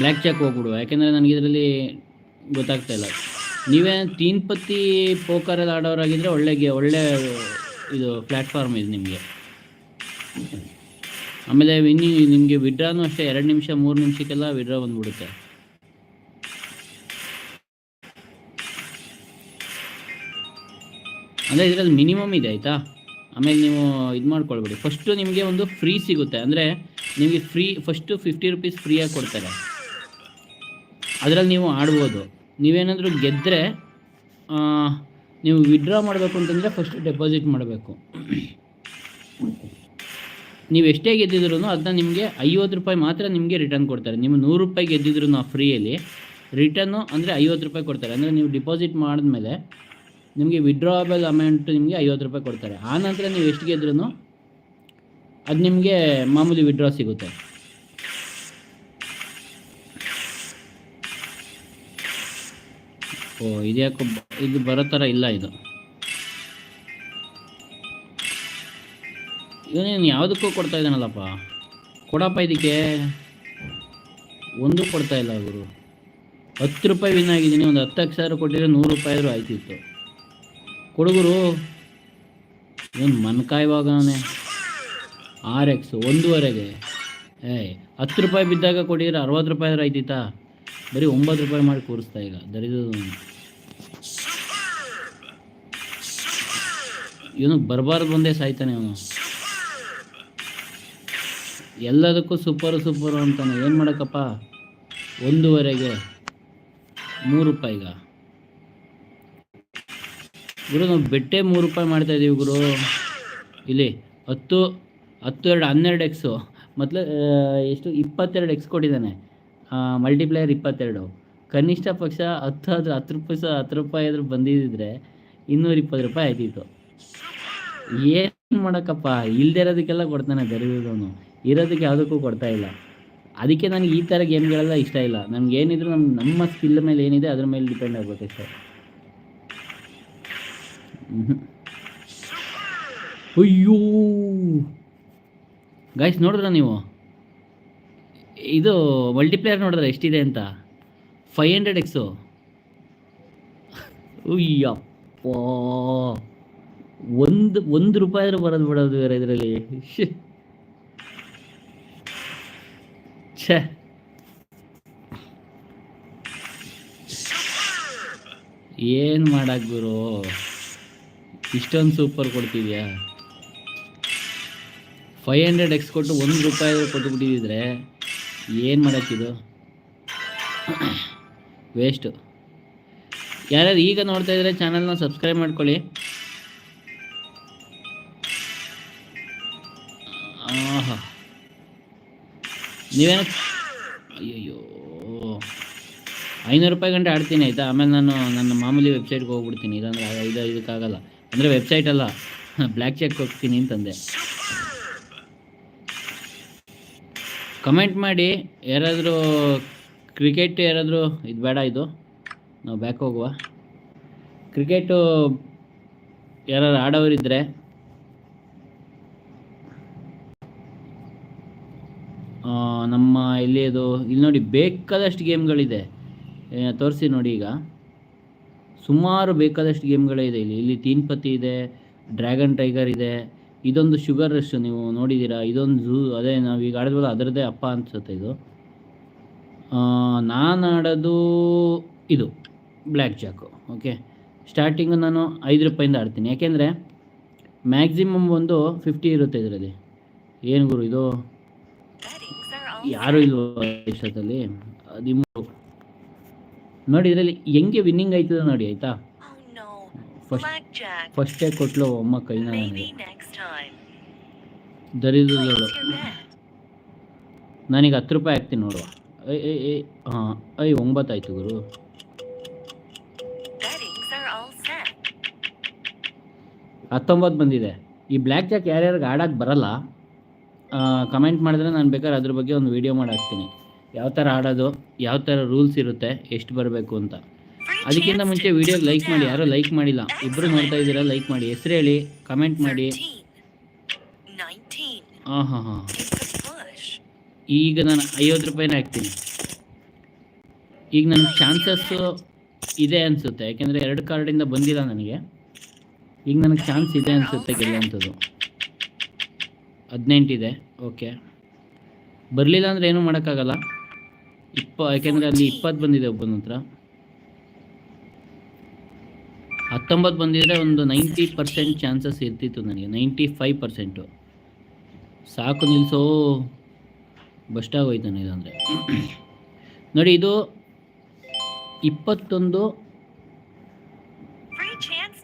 ಬ್ಲ್ಯಾಕ್ ಚೆಕ್ ಹೋಗ್ಬಿಡುವ ಯಾಕೆಂದರೆ ನನಗೆ ಇದರಲ್ಲಿ ಗೊತ್ತಾಗ್ತಾ ಇಲ್ಲ. ನೀವೇ ತೀನ್ ಪತ್ತಿ ಪೋಕರ್ ಆಡೋರಾಗಿದ್ದರೆ ಒಳ್ಳೆಗೆ ಒಳ್ಳೆ ಇದು ಪ್ಲ್ಯಾಟ್ಫಾರ್ಮ್ ಇದು ನಿಮಗೆ. ಆಮೇಲೆ ಇನ್ನು ನಿಮಗೆ ವಿಡ್ರಾನು ಅಷ್ಟೇ, ಎರಡು ನಿಮಿಷ, ಮೂರು ನಿಮಿಷಕ್ಕೆಲ್ಲ ವಿಡ್ರಾ ಬಂದ್ಬಿಡುತ್ತೆ. ಅಂದರೆ ಇದರಲ್ಲಿ ಮಿನಿಮಮ್ ಇದೆ, ಆಯಿತಾ? ಆಮೇಲೆ ನೀವು ಇದು ಮಾಡ್ಕೊಳ್ಬೇಡಿ. ಫಸ್ಟು ನಿಮಗೆ ಒಂದು ಫ್ರೀ ಸಿಗುತ್ತೆ. ಅಂದರೆ ನಿಮಗೆ ಫ್ರೀ ಫಸ್ಟು ಫಿಫ್ಟಿ ರುಪೀಸ್ ಫ್ರೀಯಾಗಿ ಕೊಡ್ತಾರೆ. ಅದರಲ್ಲಿ ನೀವು ಆಡ್ಬೋದು. ನೀವೇನಾದರೂ ಗೆದ್ದರೆ ನೀವು ವಿಡ್ರಾ ಮಾಡಬೇಕು ಅಂತಂದರೆ ಫಸ್ಟ್ ಡೆಪಾಸಿಟ್ ಮಾಡಬೇಕು. ನೀವು ಎಷ್ಟೇ ಗೆದ್ದಿದ್ರು ಅದನ್ನ ನಿಮಗೆ ಐವತ್ತು ರೂಪಾಯಿ ಮಾತ್ರ ನಿಮಗೆ ರಿಟರ್ನ್ ಕೊಡ್ತಾರೆ. ನೀವು ನೂರು ರೂಪಾಯಿ ಗೆದ್ದಿದ್ರು ಫ್ರೀಯಲ್ಲಿ ರಿಟರ್ನು ಅಂದರೆ ಐವತ್ತು ರೂಪಾಯಿ ಕೊಡ್ತಾರೆ. ಅಂದರೆ ನೀವು ಡಿಪಾಸಿಟ್ ಮಾಡಿದ್ಮೇಲೆ ನಿಮಗೆ ವಿಡ್ರಾಬಲ್ ಅಮೌಂಟ್ ನಿಮಗೆ ಐವತ್ತು ರೂಪಾಯಿ ಕೊಡ್ತಾರೆ. ಆ ನಂತರ ನೀವು ಎಷ್ಟು ಗೆದ್ರೂ ಅದು ನಿಮಗೆ ಮಾಮೂಲಿ ವಿಡ್ರಾ ಸಿಗುತ್ತೆ. ಓ ಇದ್ಯಾಕೋ ಇದು ಬರೋ ಥರ ಇಲ್ಲ ಇದು. ಇವನೇನು ಯಾವುದಕ್ಕೂ ಕೊಡ್ತಾ ಇದ್ದಾನಲ್ಲಪ್ಪ? ಕೊಡಪ್ಪ ಇದಕ್ಕೆ. ಒಂದು ಕೊಡ್ತಾ ಇಲ್ಲ ಗುರು. ಹತ್ತು ರೂಪಾಯಿ ವಿನ್ ಆಗಿದ್ದೀನಿ, ಒಂದು ಹತ್ತು ಸಾವಿರ ಕೊಟ್ಟಿದ್ರೆ ನೂರು ರೂಪಾಯಿ ಆದರೂ ಆಯ್ತಿತ್ತು. ಕೊಡುಗುರು ಏನು ಮನ್ಕಾಯ್ವಾಗವನೇ ಆರ್ ಎಕ್ಸ್ ಒಂದೂವರೆಗೆ. ಏಯ್, ಹತ್ತು ರೂಪಾಯಿ ಬಿದ್ದಾಗ ಕೊಟ್ಟಿದ್ರೆ ಅರವತ್ತು ರೂಪಾಯಿ ಆದರೂ ಆಯ್ತಿತ್ತಾ? ಬರೀ ಒಂಬತ್ತು ರೂಪಾಯಿ ಮಾಡಿ ಕೂರಿಸ್ತಾ ಈಗ ದರಿದು ಇವನು ಬರಬಾರ್ದು ಒಂದೇ ಸಾಯ್ತಾನೆ ಅವನು. ಎಲ್ಲದಕ್ಕೂ ಸೂಪರು ಸೂಪರು ಅಂತಾನೆ. ಏನು ಮಾಡೋಕ್ಕಪ್ಪ ಒಂದೂವರೆಗೆ ಮೂರು ರೂಪಾಯಿಗ. ಗುರು, ನಾವು ಬೆಟ್ಟೆ ಮೂರು ರೂಪಾಯಿ ಮಾಡ್ತಾ ಇದೀವಿ ಗುರು. ಇಲ್ಲಿ ಹತ್ತು ಹತ್ತು ಎರಡು, ಹನ್ನೆರಡು ಎಕ್ಸು ಮೊದಲು ಎಷ್ಟು? ಇಪ್ಪತ್ತೆರಡು ಎಕ್ಸ್ ಕೊಟ್ಟಿದ್ದಾನೆ. ಮಲ್ಟಿಪ್ಲೇಯರ್ ಇಪ್ಪತ್ತೆರಡು. ಕನಿಷ್ಠ ಪಕ್ಷ ಹತ್ತು ಆದರೂ ಹತ್ತು ರೂಪಾಯಿ ಸಹ ಹತ್ತು ರೂಪಾಯಿ ಆದರೂ ಬಂದಿದ್ದರೆ ಇನ್ನೂರ ಇಪ್ಪತ್ತು ರೂಪಾಯಿ ಆಯ್ತಿತ್ತು. ಏನು ಮಾಡೋಕ್ಕಪ್ಪ ಇಲ್ದೇ ಇರೋದಕ್ಕೆಲ್ಲ ಕೊಡ್ತಾನೆ ದರಿದ್ರವನು ಇರೋದಕ್ಕೆ ಯಾವುದಕ್ಕೂ ಕೊಡ್ತಾ ಇಲ್ಲ. ಅದಕ್ಕೆ ನನಗೆ ಈ ಥರ ಗೇಮ್ಗಳೆಲ್ಲ ಇಷ್ಟ ಇಲ್ಲ. ನಮ್ಗೆ ಏನಿದ್ರು ನಮ್ಮ ನಮ್ಮ ಸ್ಕಿಲ್ ಮೇಲೆ ಏನಿದೆ ಅದ್ರ ಮೇಲೆ ಡಿಪೆಂಡ್ ಆಗ್ಬೇಕಷ್ಟೆ ಅಯ್ಯೋ! ಗಾಯ್ಸ್ ನೋಡಿದ್ರ ನೀವು? ಇದು ಮಲ್ಟಿಪ್ಲೇಯರ್ ನೋಡಿದ್ರೆ? ಎಷ್ಟಿದೆ ಅಂತ? ಫೈವ್ ಹಂಡ್ರೆಡ್ ಎಕ್ಸು ಅಯ್ಯಪ್ಪ! ಒಂದು ಒಂದು ರೂಪಾಯಿ ಬರೋದು ಬಿಡೋದು ಬೇರೆ ಇದರಲ್ಲಿ. ಛೇ. ಏನು ಮಾಡಕ್ ಗುರು? ಇಷ್ಟೊಂದು ಸೂಪರ್ ಕೊಡ್ತಿದ್ಯಾ? ಫೈವ್ ಹಂಡ್ರೆಡ್ ಎಕ್ಸ್ ಕೊಟ್ಟು ಒಂದು ರೂಪಾಯಿ ಕೊಟ್ಟು ಬಿಟ್ಟಿದ್ರೆ ಏನು ಮಾಡೋಕ್ಕಿದು ವೇಸ್ಟು ಯಾರ್ಯಾರು ಈಗ ನೋಡ್ತಾ ಇದ್ರೆ ಚಾನಲ್ನ ಸಬ್ಸ್ಕ್ರೈಬ್ ಮಾಡ್ಕೊಳ್ಳಿ. ನೀವೇನು ಅಯ್ಯಯ್ಯೋ. ಐನೂರು ರೂಪಾಯಿ ಗಂಟೆ ಆಡ್ತೀನಿ, ಆಯಿತಾ? ಆಮೇಲೆ ನಾನು ನನ್ನ ಮಾಮೂಲಿ ವೆಬ್ಸೈಟ್ಗೆ ಹೋಗ್ಬಿಡ್ತೀನಿ. ಇದಂದ್ರೆ ಇದು ಇದಕ್ಕಾಗಲ್ಲ ಅಂದರೆ ವೆಬ್ಸೈಟ್ ಅಲ್ಲ. ಬ್ಲ್ಯಾಕ್ ಚೆಕ್ ಹೋಗ್ತೀನಿ ಅಂತಂದೆ. ಕಮೆಂಟ್ ಮಾಡಿ, ಯಾರಾದರೂ ಕ್ರಿಕೆಟ್ ಯಾರಾದರೂ ಇದು ಬೇಡ ಇದು. ನಾವು ಬ್ಯಾಕ್ ಹೋಗುವ. ಕ್ರಿಕೆಟು ಯಾರು ಆಡೋರಿದ್ದರೆ ನಮ್ಮ ಇಲ್ಲಿ ಅದು, ಇಲ್ಲಿ ನೋಡಿ ಬೇಕಾದಷ್ಟು ಗೇಮ್ಗಳಿದೆ. ತೋರಿಸಿ ನೋಡಿ ಈಗ. ಸುಮಾರು ಬೇಕಾದಷ್ಟು ಗೇಮ್ಗಳೇ ಇದೆ ಇಲ್ಲಿ ಇಲ್ಲಿ ತೀನ್ಪತಿ ಇದೆ, ಡ್ರ್ಯಾಗನ್ ಟೈಗರ್ ಇದೆ, ಇದೊಂದು ಶುಗರ್ ರಶ್ ನೀವು ನೋಡಿದ್ದೀರಾ? ಇದೊಂದು ಝೂ, ಅದೇ ನಾವು ಈಗ ಆಡಿದ್ವಲ್ಲ ಅದರದ್ದೇ ಅಪ್ಪ ಅನ್ಸುತ್ತೆ ಇದು. ನಾನು ಆಡೋದು ಇದು, ಬ್ಲ್ಯಾಕ್ ಜಾಕು, ಓಕೆ? ಸ್ಟಾರ್ಟಿಂಗು ನಾನು ಐದು ರೂಪಾಯಿಂದ ಆಡ್ತೀನಿ. ಯಾಕೆಂದರೆ ಮ್ಯಾಕ್ಸಿಮಮ್ ಒಂದು ಫಿಫ್ಟಿ ಇರುತ್ತೆ ಇದರಲ್ಲಿ. ಏನು ಗುರು ಇದು? ಯಾರೂ ಇಲ್ವ ಇಷ್ಟೊತ್ತಲ್ಲಿ ಹದಿಮೂರು ನೋಡಿ ಇದರಲ್ಲಿ ಹೆಂಗೆ ವಿನ್ನಿಂಗ್ ಆಯ್ತದ ನೋಡಿ ಆಯ್ತಾ. ಫಸ್ಟ್. ಫಸ್ಟೇ ಕೊಟ್ಲು ಅಮ್ಮ ಕೈನ. ದರಿದ್ರದಳು. ನನಗೆ ಹತ್ತು ರೂಪಾಯಿ ಹಾಕ್ತೀನಿ ನೋಡುವ ಐ ಐ ಐ ಹಾಂ ಐ ಒಂಬತ್ತಾಯ್ತು ಗುರು. ಹತ್ತೊಂಬತ್ತು ಬಂದಿದೆ ಈ ಬ್ಲ್ಯಾಕ್ ಜಾಕ್ ಯಾರ್ಯಾರಿಗೆ ಆಡಕ್ಕೆ ಬರಲ್ಲ ಕಮೆಂಟ್ ಮಾಡಿದ್ರೆ ನಾನು ಬೇಕಾದ್ರೆ ಅದ್ರ ಬಗ್ಗೆ ಒಂದು ವೀಡಿಯೋ ಮಾಡಿ ಹಾಕ್ತೀನಿ ಯಾವ ಥರ ಆಡೋದು, ಯಾವ ಥರ ರೂಲ್ಸ್ ಇರುತ್ತೆ, ಎಷ್ಟು ಬರಬೇಕು ಅಂತ. ಅದಕ್ಕಿಂತ ಮುಂಚೆ ವೀಡಿಯೋ ಲೈಕ್ ಮಾಡಿ, ಯಾರೂ ಲೈಕ್ ಮಾಡಿಲ್ಲ. ಇಬ್ಬರು ನೋಡ್ತಾ ಇದ್ದೀರ ಲೈಕ್ ಮಾಡಿ. ಹೆಸರು ಹೇಳಿ ಕಮೆಂಟ್ ಮಾಡಿ. 19. ಹಾಂ ಹಾಂ ಹಾಂ. ಈಗ ನಾನು ಐವತ್ತು ರೂಪಾಯಿನೇ ಹಾಕ್ತೀನಿ. ಈಗ ನನಗೆ ಚಾನ್ಸಸ್ಸು ಇದೆ ಅನಿಸುತ್ತೆ. ಯಾಕೆಂದರೆ ಎರಡು ಕಾರ್ಡಿಂದ ಬಂದಿಲ್ಲ ನನಗೆ. ಈಗ ನನಗೆ ಚಾನ್ಸ್ ಇದೆ ಅನಿಸುತ್ತೆ ಗೆಲ್ಲುವಂಥದ್ದು. ಹದಿನೆಂಟಿದೆ ಓಕೆ ಬರಲಿಲ್ಲ ಅಂದರೆ ಏನೂ ಮಾಡೋಕ್ಕಾಗಲ್ಲ. ಇಪ್ಪ ಯಾಕೆಂದರೆ ಅಲ್ಲಿ ಇಪ್ಪತ್ತು ಬಂದಿದೆ ಒಬ್ಬನ ಹತ್ರ. ಹತ್ತೊಂಬತ್ತು ಬಂದಿದ್ರೆ ಒಂದು ನೈಂಟಿ ಪರ್ಸೆಂಟ್ ಚಾನ್ಸಸ್ ಇರ್ತಿತ್ತು ನನಗೆ. ನೈಂಟಿ ಫೈವ್ ಪರ್ಸೆಂಟು ಸಾಕು ನಿಲ್ಲಿಸೋ ನನಗೆ ಇದಂದರೆ ನೋಡಿ ಇದು ಇಪ್ಪತ್ತೊಂದು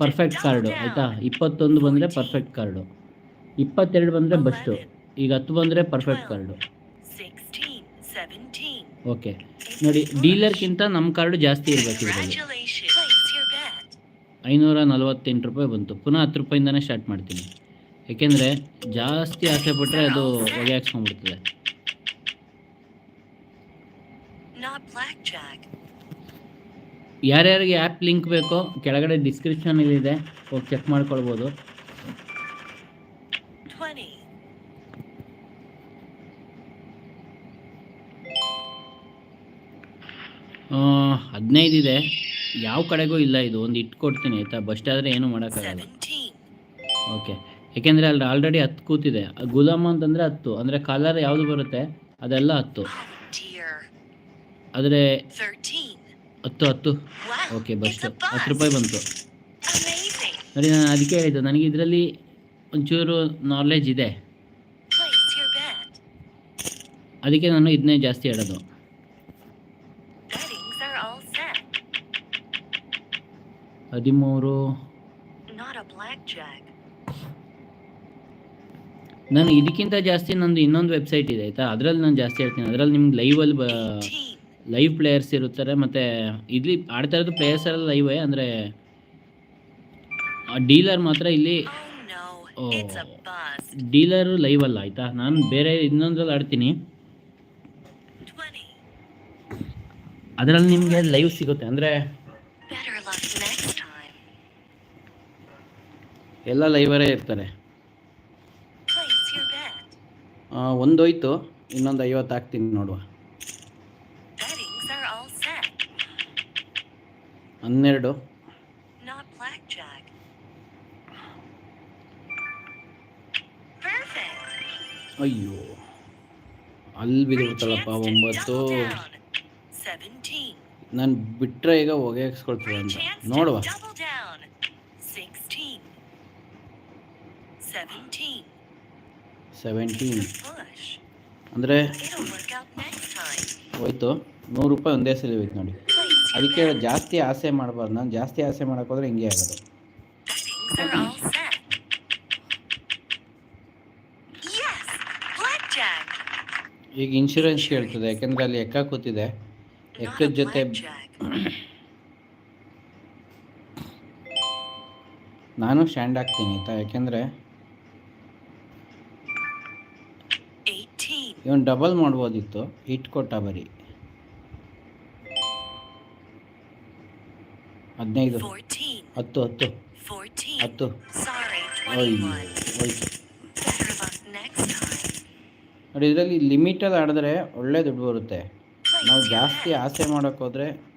ಪರ್ಫೆಕ್ಟ್ ಕಾರ್ಡು. ಆಯಿತಾ? ಇಪ್ಪತ್ತೊಂದು ಬಂದರೆ ಪರ್ಫೆಕ್ಟ್ ಕಾರ್ಡು ಇಪ್ಪತ್ತೆರಡು ಬಂದರೆ ಬಸ್ಟು ಈಗ ಹತ್ತು ಬಂದರೆ ಪರ್ಫೆಕ್ಟ್ ಕಾರ್ಡು 16. 17. ಓಕೆ ನೋಡಿ ಡೀಲರ್ಗಿಂತ ನಮ್ಮ ಕಾರ್ಡು ಜಾಸ್ತಿ ಇರಬೇಕು ಇದರಲ್ಲಿ. ಐನೂರ ನಲ್ವತ್ತೆಂಟು ರೂಪಾಯಿ ಬಂತು ಪುನಃ ಹತ್ತು ರೂಪಾಯಿಂದನೇ ಸ್ಟಾರ್ಟ್ ಮಾಡ್ತೀನಿ ಏಕೆಂದರೆ ಜಾಸ್ತಿ ಆಸೆ ಪಟ್ಟರೆ ಅದು ಹೊಗೆ ಹಾಕ್ಸ್ಕೊಂಡ್ಬಿಡ್ತದೆ. ಯಾರ್ಯಾರಿಗೆ ಆ್ಯಪ್ ಲಿಂಕ್ ಬೇಕೋ, ಕೆಳಗಡೆ ಡಿಸ್ಕ್ರಿಪ್ಷನ್ ಡಿಸ್ಕ್ರಿಪ್ಷನಲ್ಲಿದೆ ಹೋಗಿ ಚೆಕ್ ಮಾಡ್ಕೊಳ್ಬೋದು ಹದಿನೈದು ಇದೆ. ಯಾವ ಕಡೆಗೂ ಇಲ್ಲ ಇದು. ಒಂದು ಇಟ್ಟು ಕೊಡ್ತೀನಿ ಆಯಿತಾ ಬಸ್ಟ್ ಆದರೆ ಏನು ಮಾಡೋಕ್ಕಾಗಲ್ಲ. ಓಕೆ. ಯಾಕೆಂದರೆ ಅಲ್ಲಿ ಆಲ್ರೆಡಿ ಹತ್ತು ಕೂತಿದೆ. ಗುಲಾಮ ಅಂತಂದರೆ ಹತ್ತು. ಅಂದರೆ ಕಲರ್ ಯಾವುದು ಬರುತ್ತೆ? ಅದೆಲ್ಲ ಹತ್ತು. ಆದರೆ ಹತ್ತು ಹತ್ತು. ಓಕೆ ಬಸ್ಟ್ ಹತ್ತು ರೂಪಾಯಿ ಬಂತು. ಸರಿ ನೋಡಿ ನಾನು ಅದಕ್ಕೆ ಹೇಳಿದ್ದು. ನನಗೆ ಇದರಲ್ಲಿ ಒಂಚೂರು ನಾಲೆಜ್ ಇದೆ. ಅದಕ್ಕೆ ನಾನು ಇದನ್ನೇ ಜಾಸ್ತಿ ಹೇಳೋದು. ಹದಿಮೂರು. ನಾನು ಇದಕ್ಕಿಂತ ಜಾಸ್ತಿ ನಂದು ಇನ್ನೊಂದು ವೆಬ್ಸೈಟ್ ಇದೆ ಆಯಿತಾ ಅದರಲ್ಲಿ ನಾನು ಜಾಸ್ತಿ ಹೇಳ್ತೀನಿ ಅದರಲ್ಲಿ ನಿಮ್ಗೆ ಲೈವಲ್ಲಿ ಬ ಲೈವ್ ಪ್ಲೇಯರ್ಸ್ ಇರುತ್ತಾರೆ ಮತ್ತು ಇಲ್ಲಿ ಆಡ್ತಾ ಇರೋದು ಪ್ಲೇಯರ್ಸ್ ಎಲ್ಲ ಲೈವೇ ಅಂದರೆ ಡೀಲರ್ ಮಾತ್ರ ಇಲ್ಲಿ no. Oh. ಡೀಲರು ಲೈವ್ ಅಲ್ಲ ಆಯಿತಾ ನಾನು ಬೇರೆ ಇನ್ನೊಂದ್ರಲ್ಲಿ ಆಡ್ತೀನಿ 20. ಅದರಲ್ಲಿ ನಿಮಗೆ ಲೈವ್ ಸಿಗುತ್ತೆ ಅಂದರೆ ಎಲ್ಲ ಲೈವರೇ ಇರ್ತಾರೆ. ಒಂದೋಯ್ತು, ಇನ್ನೊಂದು ಐವತ್ತು ಹಾಕ್ತೀನಿ ನೋಡುವ. ಹನ್ನೆರಡು. ಅಯ್ಯೋ, ಅಲ್ಲಿ ಬಿದ್ದಿರ್ತಾಳಪ್ಪ ಒಂಬತ್ತು. ನಾನು ಬಿಟ್ಟರೆ ಈಗ ಹೊಗೆ ಹಾಕ್ಸ್ಕೊಳ್ತೀವಿ ಅಂತ. ನೋಡುವ. 17. Seventeen Push. ಅಂದರೆ. ಹೋಯ್ತು. ನೂರು ರೂಪಾಯಿ ಒಂದೇ ಸಲ ಹೋಯ್ತು ನೋಡಿ. ಅದಕ್ಕೆ ಜಾಸ್ತಿ ಆಸೆ ಮಾಡಬಾರ್ದು. ನಾನು ಜಾಸ್ತಿ ಆಸೆ ಮಾಡೋಕೆ ಹೋದ್ರೆ ಹಿಂಗೆ ಆಗೋದು! ಈಗ ಇನ್ಶೂರೆನ್ಸ್ ಕೇಳ್ತದೆ. ಯಾಕೆಂದರೆ ಅಲ್ಲಿ ಎಕ್ಕ ಕೂತಿದೆ. ಎಕ್ಕದ ಜೊತೆ ನಾನು ಸ್ಟ್ಯಾಂಡ್ ಹಾಕ್ತೀನಿ ಆಯಿತಾ? ಯಾಕೆಂದರೆ ಇವನು ಡಬಲ್ ಮಾಡ್ಬೋದಿತ್ತು. ಹಿಟ್ ಕೊಟ್ಟ ಬರೀ. ಹದಿನೈದು. 14. ಹತ್ತು ಹತ್ತು. 14. ಹತ್ತು. Sorry, ಅಯ್ಯೋ 21. ಹೋಯ್ತು Better luck next time. ನೋಡಿ ಇದರಲ್ಲಿ ಲಿಮಿಟಲ್ಲಿ ಆಡಿದ್ರೆ ಒಳ್ಳೆ ದುಡ್ಡು ಬರುತ್ತೆ. ನಾವು ಜಾಸ್ತಿ ಆಸೆ ಮಾಡೋಕ್ಕೋದ್ರೆ ಹೋದರೆ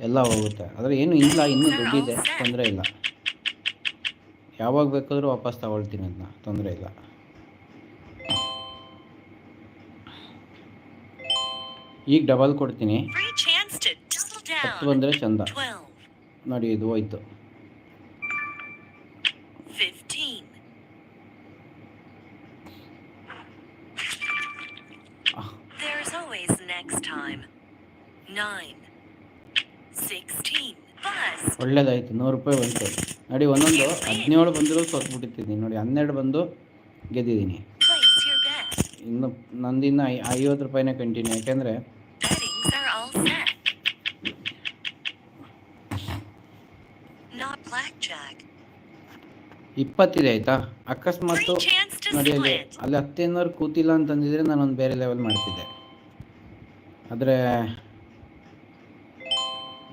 ಎಲ್ಲ ಹೋಗುತ್ತೆ. ಆದರೆ ಏನು ಇಲ್ಲ ಇನ್ನೂ ದುಡ್ಡಿದೆ. ತೊಂದರೆ ಇಲ್ಲ. ಯಾವಾಗ ಬೇಕಾದರೂ ವಾಪಸ್ ತಗೊಳ್ತೀನಿ ಅದನ್ನ ತೊಂದರೆ ಇಲ್ಲ. ಈಗ ಡಬಲ್ ಕೊಡ್ತೀನಿ ಹತ್ತು ಬಂದರೆ ಚಂದ 12. ನೋಡಿ ಇದು ಹೋಯ್ತು 15. ಆಹ್, There's always next time. 9. 16. Bus. ಒಳ್ಳೇದಾಯ್ತು ನೂರು ರೂಪಾಯಿ ಬಂತು ನೋಡಿ ಒಂದೊಂದು ಹದಿನೇಳು ಬಂದರೂ ಸೋತ್ಬಿಟ್ಟಿದ್ದೀನಿ ನೋಡಿ ಹನ್ನೆರಡು ಬಂದು ಗೆದ್ದಿದ್ದೀನಿ. ಇನ್ನು ನಂದಿನ ಐವತ್ತು ರೂಪಾಯಿನೇ ಕಂಟಿನ್ಯೂ ಯಾಕೆಂದರೆ ಇಪ್ಪತ್ತಿದೆ ಆಯಿತಾ? ಅಕಸ್ಮಾತ್ ನಡೆಯಲಿ ನೋಡಿ ಅಲ್ಲಿ. ಅಲ್ಲಿ ಹತ್ತೇನೋರು ಕೂತಿಲ್ಲ ಅಂತಂದಿದ್ರೆ ನಾನೊಂದು ಬೇರೆ ಲೆವೆಲ್ ಮಾಡ್ತಿದ್ದೆ. ಆದರೆ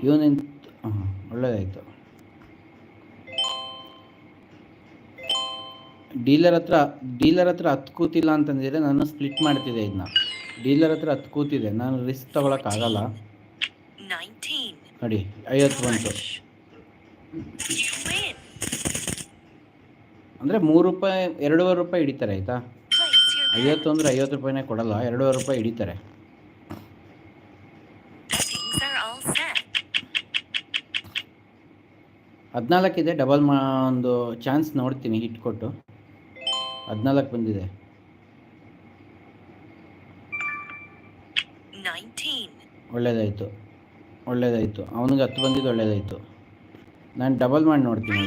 ಇವನಿಂತ ಒಳ್ಳೇದಾಯಿತು. ಡೀಲರ್ ಹತ್ರ ಡೀಲರ್ ಹತ್ರ ಹತ್ತು ಕೂತಿಲ್ಲ ಅಂತಂದಿದ್ರೆ ನಾನು ಸ್ಪ್ಲಿಟ್ ಮಾಡ್ತಿದ್ದೆ ಇದನ್ನ ಡೀಲರ್ ಹತ್ರ ಹತ್ತು ಕೂತಿದೆ ನಾನು ರಿಸ್ಕ್ ತಗೊಳಕ್ಕಾಗಲ್ಲ 19. ನೋಡಿ ಐವತ್ತು ಬಂತು. ಅಂದರೆ ಮೂರು ರೂಪಾಯಿ, ಎರಡೂವರೆ ರೂಪಾಯಿ ಹಿಡಿತಾರೆ, ಆಯಿತಾ. ಐವತ್ತು ಅಂದರೆ ಐವತ್ತು ರೂಪಾಯಿನೇ ಕೊಡಲ್ಲ, ಎರಡೂವರೆ ರೂಪಾಯಿ ಹಿಡಿತಾರೆ. ಹದಿನಾಲ್ಕಿದೆ ಡಬಲ್ ಮಾ, ಒಂದು ಚಾನ್ಸ್ ನೋಡ್ತೀನಿ ಹಿಟ್ ಕೊಟ್ಟು. ಹದಿನಾಲ್ಕು ಬಂದಿದೆ. 19. ಒಳ್ಳೇದಾಯಿತು ಒಳ್ಳೇದಾಯಿತು. ಅವನಿಗೆ ಹತ್ತು ಬಂದಿದ್ದು ಒಳ್ಳೇದಾಯಿತು. ನಾನು ಡಬಲ್ ಮಾಡಿ ನೋಡ್ತೀನಿ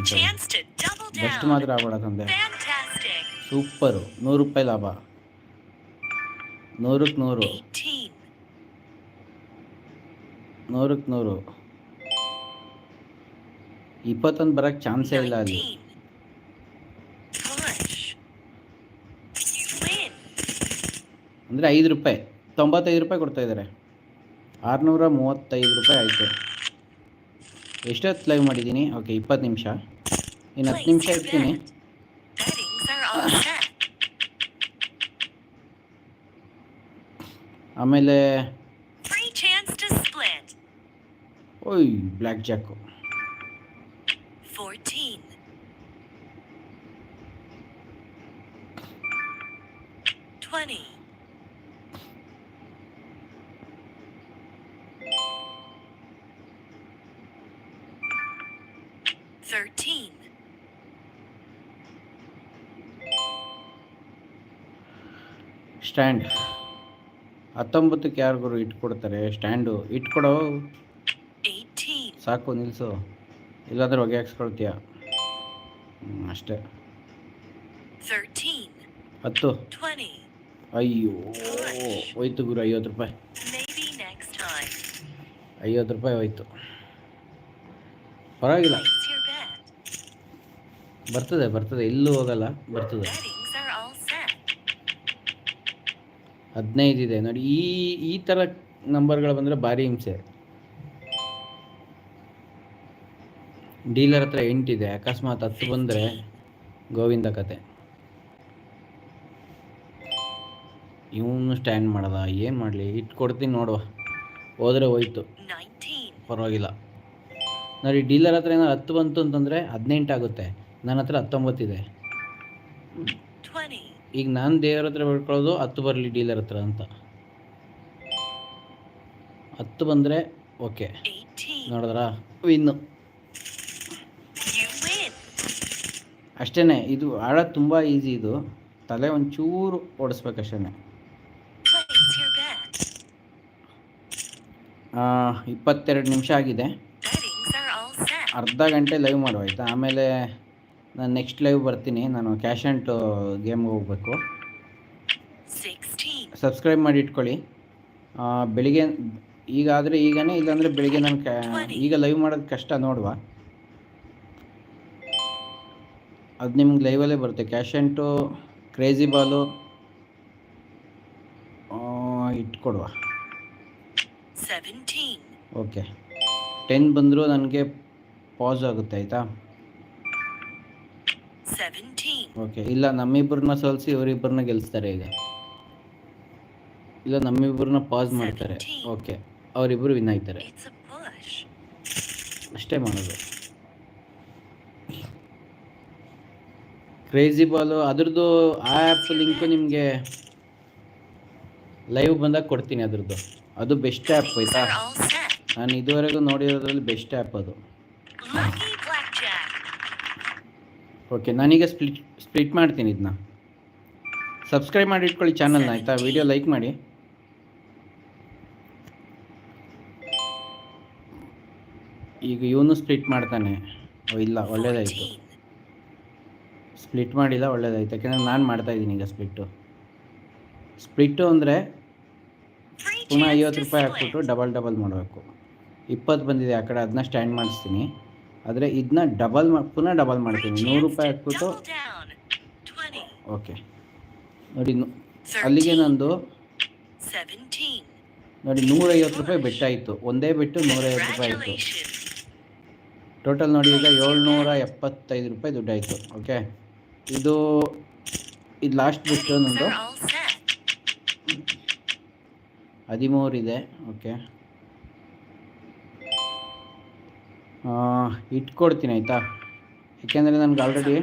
ಬೆಸ್ಟ್ ಮಾತ್ರ ಆಗ್ಬೇಡ ತಂದೆ. ಸೂಪರು ನೂರು ರೂಪಾಯಿ ಲಾಭ ನೂರಕ್ಕೆ ನೂರು 18. ನೂರಕ್ಕೆ ನೂರು ಇಪ್ಪತ್ತೊಂದು ಬರೋಕ್ಕೆ ಚಾನ್ಸೇ ಇಲ್ಲ ಅಲ್ಲಿ 19. Push. ಅಂದರೆ ಐದು ರೂಪಾಯಿ ತೊಂಬತ್ತೈದು ರೂಪಾಯಿ ಕೊಡ್ತಾ ಇದ್ದಾರೆ ಆರುನೂರ ಮೂವತ್ತೈದು ರೂಪಾಯಿ ಆಯಿತು ಎಷ್ಟೊತ್ತು ಲೈವ್ ಮಾಡಿದ್ದೀನಿ ಓಕೆ ಇಪ್ಪತ್ತು ನಿಮಿಷ ಇನ್ನು ಹತ್ತು ನಿಮಿಷ ಇರ್ತೀನಿ Settings are all set. ಆಮೇಲೆ Free chance to split. ಓಯ್ ಬ್ಲ್ಯಾಕ್ ಜಾಕು 14. Twenty. Thirteen. stand. ಹತ್ತೊಂಬತ್ತಕ್ಕೆ ಯಾರಿಗೂ ಇಟ್ಕೊಡ್ತಾರೆ ಸ್ಟ್ಯಾಂಡು. ಇಟ್ಕೊಡೋ. ಸಾಕು ನಿಲ್ಲಿಸು ಇಲ್ಲಾಂದ್ರೆ ಹೊಗೆ ಹಾಕ್ಸ್ಕೊಳ್ತೀಯ ಅಷ್ಟೇ. ಹತ್ತು. ಅಯ್ಯೋ ಹೋಯ್ತು ಗುರು ಐವತ್ತು ರೂಪಾಯಿ. ಐವತ್ತು ರೂಪಾಯಿ ಹೋಯ್ತು. ಪರವಾಗಿಲ್ಲ. ಬರ್ತದೆ ಬರ್ತದೆ. ಎಲ್ಲೂ ಹೋಗಲ್ಲ ಬರ್ತದೆ. ಹದಿನೈದು ಇದೆ. ನೋಡಿ, ಈ ಈ ಥರ ನಂಬರ್ಗಳು ಬಂದರೆ ಭಾರಿ ಹಿಂಸೆ. ಡೀಲರ್ ಹತ್ರ ಎಂಟಿದೆ ಅಕಸ್ಮಾತ್ ಹತ್ತು ಬಂದರೆ ಗೋವಿಂದ ಕತೆ. ಇವನು ಸ್ಟ್ಯಾಂಡ್ ಮಾಡದ. ಏನು ಮಾಡಲಿ? ಇಟ್ಟು ಕೊಡ್ತೀನಿ ನೋಡುವ. ಹೋದರೆ ಹೋಯ್ತು. ಪರವಾಗಿಲ್ಲ. ನೋಡಿ, ಡೀಲರ್ ಹತ್ರ ಏನಾದ್ರು ಹತ್ತು ಬಂತು ಅಂತಂದರೆ ಹದಿನೆಂಟು ಆಗುತ್ತೆ. ನನ್ನ ಹತ್ರ ಹತ್ತೊಂಬತ್ತಿದೆ. ಈಗ ನಾನು ದೇವ್ರ ಹತ್ರ ಬೇಡ್ಕೊಳ್ಳೋದು ಹತ್ತು ಬರಲಿ ಡೀಲರ್ ಹತ್ರ ಅಂತ. ಹತ್ತು ಬಂದರೆ ಓಕೆ. ನೋಡಿದ್ರಾ? ವಿನ್ನು. ಅಷ್ಟೇ ಇದು ಆಡೋದು ತುಂಬ ಈಸಿ ಇದು. ತಲೆ ಒಂಚೂರು ಓಡಿಸ್ಬೇಕಷ್ಟೇ. ಇಪ್ಪತ್ತೆರಡು ನಿಮಿಷ ಆಗಿದೆ. ಅರ್ಧ ಗಂಟೆ ಲೈವ್ ಮಾಡುವ ಆಯಿತಾ? ಆಮೇಲೆ ನಾನು ನೆಕ್ಸ್ಟ್ ಲೈವ್ ಬರ್ತೀನಿ. ನಾನು ಕ್ಯಾಶ್ ಆ್ಯಂಡ್ ಗೇಮ್ಗೆ ಹೋಗಬೇಕು. ಸಬ್ಸ್ಕ್ರೈಬ್ ಮಾಡಿ ಇಟ್ಕೊಳ್ಳಿ. ಬೆಳಿಗ್ಗೆ ಈಗ ಆದರೆ ಈಗನೇ ಇಲ್ಲಾಂದರೆ ಬೆಳಿಗ್ಗೆ ನಾನು ಕ್ಯಾ ಈಗ ಲೈವ್ ಮಾಡೋದು ಕಷ್ಟ ನೋಡುವ. ಅದು ನಿಮ್ಗೆ ಲೈವಲ್ಲೇ ಬರುತ್ತೆ. ಕ್ಯಾಶ್ ಆ್ಯಂಟು ಕ್ರೇಜಿ ಬಾಲು ಇಟ್ಕೊಡುವ. ಓಕೆ ಟೆನ್ ಬಂದರೂ ನನಗೆ ಪಾಸ್ ಆಗುತ್ತೆ ಆಯಿತಾ. ಓಕೆ ಇಲ್ಲ ನಮ್ಮಿಬ್ಬರನ್ನ ಸೋಲಿಸಿ ಇವರಿಬ್ಬರನ್ನ ಗೆಲ್ಸ್ತಾರೆ ಈಗ. ಇಲ್ಲ ನಮ್ಮಿಬ್ಬರನ್ನ ಪಾಸ್ ಮಾಡ್ತಾರೆ. ಓಕೆ ಅವರಿಬ್ಬರು ವಿನ್ a ಅಷ್ಟೇ ಮಾಡೋದು. ಕ್ರೇಜಿ ಬಾಲು ಅದ್ರದ್ದು ಆ ಆ್ಯಪ್ ಲಿಂಕು ನಿಮಗೆ ಲೈವ್ ಬಂದಾಗ ಕೊಡ್ತೀನಿ ಅದ್ರದ್ದು. ಅದು ಬೆಸ್ಟ್ ಆ್ಯಪ್ ಆಯಿತಾ. ನಾನು ಇದುವರೆಗೂ ನೋಡಿರೋದ್ರಲ್ಲಿ ಬೆಸ್ಟ್ ಆ್ಯಪ್ ಅದು. ಓಕೆ ನಾನೀಗ ಸ್ಪ್ಲಿಟ್ ಸ್ಪ್ಲಿಟ್ ಮಾಡ್ತೀನಿ ಇದನ್ನ ಸಬ್ಸ್ಕ್ರೈಬ್ ಮಾಡಿ ಇಟ್ಕೊಳ್ಳಿ ಚಾನಲ್ನ ಆಯಿತಾ? ವಿಡಿಯೋ ಲೈಕ್ ಮಾಡಿ. ಈಗ ಇವನು ಸ್ಪ್ಲಿಟ್ ಮಾಡ್ತಾನೆ. ಇಲ್ಲ, ಒಳ್ಳೇದಾಯಿತು. ಸ್ಪ್ಲಿಟ್ ಮಾಡಿಲ್ಲ, ಒಳ್ಳೇದಾಯ್ತು. ಯಾಕೆಂದರೆ ನಾನು ಮಾಡ್ತಾ ಇದ್ದೀನಿ ಈಗ ಸ್ಪ್ಲಿಟ್ಟು ಸ್ಪ್ಲಿಟ್ಟು ಅಂದರೆ ಪುನಃ ಐವತ್ತು ರೂಪಾಯಿ. ಹಾಕ್ಬಿಟ್ಟು ಡಬಲ್ ಡಬಲ್ ಮಾಡಬೇಕು. ಇಪ್ಪತ್ತು ಬಂದಿದೆ ಆ ಕಡೆ ಅದನ್ನ ಸ್ಟ್ಯಾಂಡ್ ಮಾಡಿಸ್ತೀನಿ. ಆದರೆ ಇದನ್ನ ಡಬಲ್ ಪುನಃ ಡಬಲ್ ಮಾಡ್ತೀನಿ. ನೂರು ರೂಪಾಯಿ ಹಾಕ್ಬಿಟ್ಟು. ಓಕೆ ನೋಡಿ ಅಲ್ಲಿಗೆ ನಂದು. ನೋಡಿ ನೂರೈವತ್ತು ರೂಪಾಯಿ ಬೆಟ್ಟಾಯಿತು. ಒಂದೇ ಬೆಟ್ಟು ನೂರೈವತ್ತು ರೂಪಾಯಿ ಆಯಿತು. ಟೋಟಲ್ ನೋಡಿ ಈಗ ಏಳ್ನೂರ ಎಪ್ಪತ್ತೈದು ರೂಪಾಯಿ ದುಡ್ಡಾಯಿತು. ಓಕೆ ಇದು ಇದು ಲಾಸ್ಟ್ ಬಿಟ್ಟು ನಂದು ಹದಿಮೂರಿದೆ ಓಕೆ ಇಟ್ಕೊಡ್ತೀನಿ ಆಯಿತಾ? ಯಾಕೆಂದರೆ ನನಗೆ ಆಲ್ರೆಡಿ.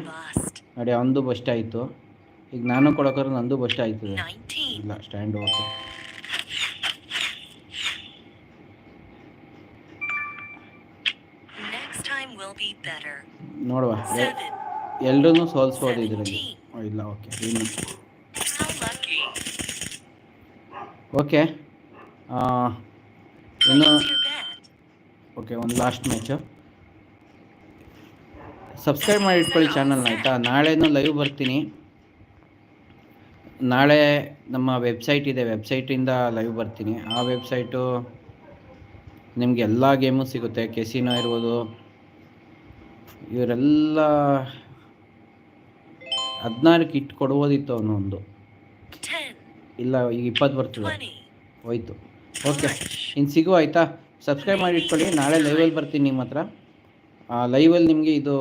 ನೋಡಿ ಅವನದು ಬಸ್ಟ್ ಆಯಿತು. ಈಗ ನಾನು ಕೊಡೋಕ್ರೆ ನಂದು ಬಸ್ಟ್ ಆಯ್ತದೆ. ಇಲ್ಲ ಸ್ಟ್ಯಾಂಡ್ ಓಕೆ. ನೋಡುವ. ಎಲ್ಲರೂ ಸೋಲ್ಸ್ಬೋದು ಇದರಲ್ಲಿ. ಇಲ್ಲ ಓಕೆ. ಇನ್ನು ಓಕೆ. ಇನ್ನು ಓಕೆ ಒಂದು ಲಾಸ್ಟ್ ಮ್ಯಾಚು ಸಬ್ಸ್ಕ್ರೈಬ್ ಮಾಡಿ ಇಟ್ಕೊಳ್ಳಿ ಚಾನಲ್ನ ಆಯಿತಾ? ನಾಳೆನೂ ಲೈವ್ ಬರ್ತೀನಿ. ನಾಳೆ ನಮ್ಮ ವೆಬ್ಸೈಟ್ ಇದೆ. ವೆಬ್ಸೈಟಿಂದ ಲೈವ್ ಬರ್ತೀನಿ. ಆ ವೆಬ್ಸೈಟು ನಿಮಗೆ ಎಲ್ಲ ಗೇಮು ಸಿಗುತ್ತೆ. ಕೆಸಿನೋ ಇರ್ಬೋದು. ಇವರೆಲ್ಲ ಹದಿನಾರಕ್ಕೆ ಇಟ್ಟು ಕೊಡ್ಬೋದಿತ್ತು ಅವನು ಒಂದು. ಇಲ್ಲ, ಈಗ ಇಪ್ಪತ್ತು ಬರ್ತದೆ. 20. ಹೋಯ್ತು. ಓಕೆ ಇನ್ನು ಸಿಗುವ, ಆಯಿತಾ? ಸಬ್ಸ್ಕ್ರೈಬ್ ಮಾಡಿ ಇಟ್ಕೊಳ್ಳಿ. ನಾಳೆ ಲೈವಲ್ಲಿ ಬರ್ತೀನಿ ನಿಮ್ಮ ಹತ್ರ. ಲೈವಲ್ಲಿ ನಿಮಗೆ ಇದು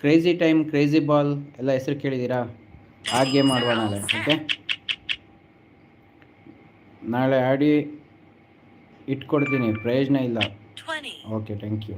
ಕ್ರೇಜಿ ಟೈಮ್ ಕ್ರೇಜಿ ಬಾಲ್ ಎಲ್ಲ ಹೆಸರು ಕೇಳಿದ್ದೀರಾ? ಆ ಗೇಮ್ ಆಡುವ ನಾಳೆ ಓಕೆ ನಾಳೆ ಆಡಿ ಇಟ್ಕೊಡ್ತೀನಿ ಪ್ರಯೋಜನ ಇಲ್ಲ. Okay thank you